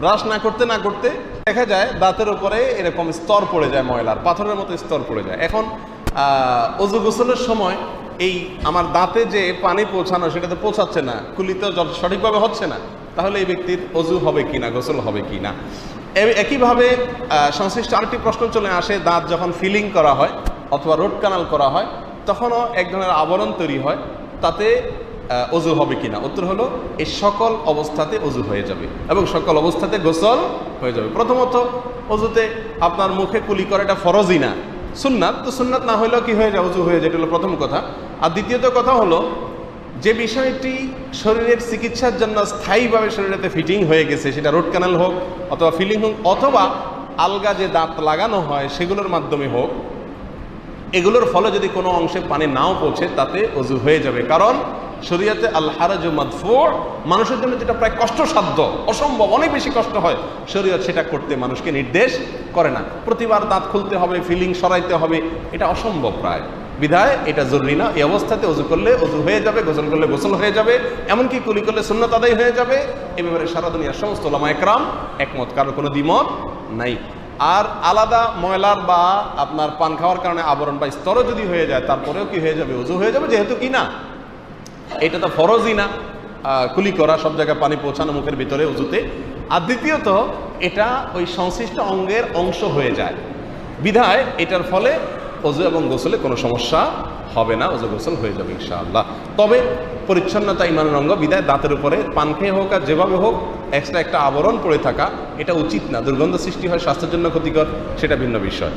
Brush না করতে না করতে দেখা যায় দাঁতের উপরে এরকম স্তর পড়ে যায় ময়লার, পাথরের মতো স্তর পড়ে যায়। এখন অজু গোসলের সময় এই আমার দাঁতে যে পানি পৌঁছানো সেটা তো পৌঁছাচ্ছে না কুলিতে সঠিকভাবে হচ্ছে না, তাহলে এই ব্যক্তির অজু হবে কিনা গোসল হবে কিনা এ- একইভাবে সংশ্লিষ্ট আরেকটি প্রশ্ন চলে আসে, দাঁত যখন ফিলিং করা হয় অথবা রোড কানাল করা হয়, তখনও এক ধরনের আবরণ তৈরি হয়, তাতে অজু হবে কিনা? উত্তর হলো এই সকল অবস্থাতে অজু হয়ে যাবে এবং সকল অবস্থাতে গোসল হয়ে যাবে। প্রথমত, অজুতে আপনার মুখে কুলি করাটা ফরজই না। সুন্নাত, তো সুন্নাত না হলেও কি হয়ে যায়? অজু হয়ে যায়, এটা হলো প্রথম কথা। আর দ্বিতীয়ত কথা হলো, যে বিষয়টি শরীরের চিকিৎসার জন্য স্থায়ীভাবে শরীরেতে ফিটিং হয়ে গেছে, সেটা রোড ক্যানাল হোক অথবা ফিলিং হোক, অথবা আলগা যে দাঁত লাগানো হয়, সেগুলোর মাধ্যমে হোক, এগুলোর ফলে যদি কোনো অংশে পানি নাও পৌঁছে, তাতে অজু হয়ে যাবে। কারণ শরীয়তে আল হারাজ মাদফুর মানুষের জন্য যেটা প্রায় কষ্টসাধ্য, অসম্ভব, অনেক বেশি কষ্ট হয়, শরীয়ত সেটা করতে মানুষকে নির্দেশ করে না। প্রতিবার দাঁত খুলতে হবে, ফিলিং সরাইতে হবে, এটা অসম্ভব প্রায়। বিধায় এটা জরুরি না, এই অবস্থাতে অজু করলে অজু হয়ে যাবে গোসল করলে গোসল হয়ে যাবে, এমনকি কুলি করলে সুন্নত আদায় হয়ে যাবে। এ ব্যাপারে সারা দুনিয়ার সমস্ত ওলামা একরাম একমত, কারও কোনো দ্বিমত নাই। আর আলাদা ময়লার বা আপনার পান খাওয়ার কারণে আবরণ বা স্তর যদি হয়ে যায়, তারপরেও কি হয়ে যাবে উজু হয়ে যাবে, যেহেতু কি না? এটা তো ফরজই না। কুলি করা, সব জায়গায় পানি পৌঁছানো মুখের ভিতরে উজুতে। আর দ্বিতীয়ত, এটা ওই সংশ্লিষ্ট অঙ্গের অংশ হয়ে যায়। বিধায় এটার ফলে অজু এবং গোসলে কোনো সমস্যা হবে না অজু গোসল হয়ে যাবে ইনশাআল্লাহ। তবে পরিচ্ছন্নতা ইমানের অঙ্গ বিদায় দাঁতের উপরে পান খেয়ে হোক আর যেভাবে হোক এক্সট্রা একটা আবরণ পড়ে থাকা, এটা উচিত না। দুর্গন্ধ সৃষ্টি হয় স্বাস্থ্যের জন্য ক্ষতিকর, সেটা ভিন্ন বিষয়।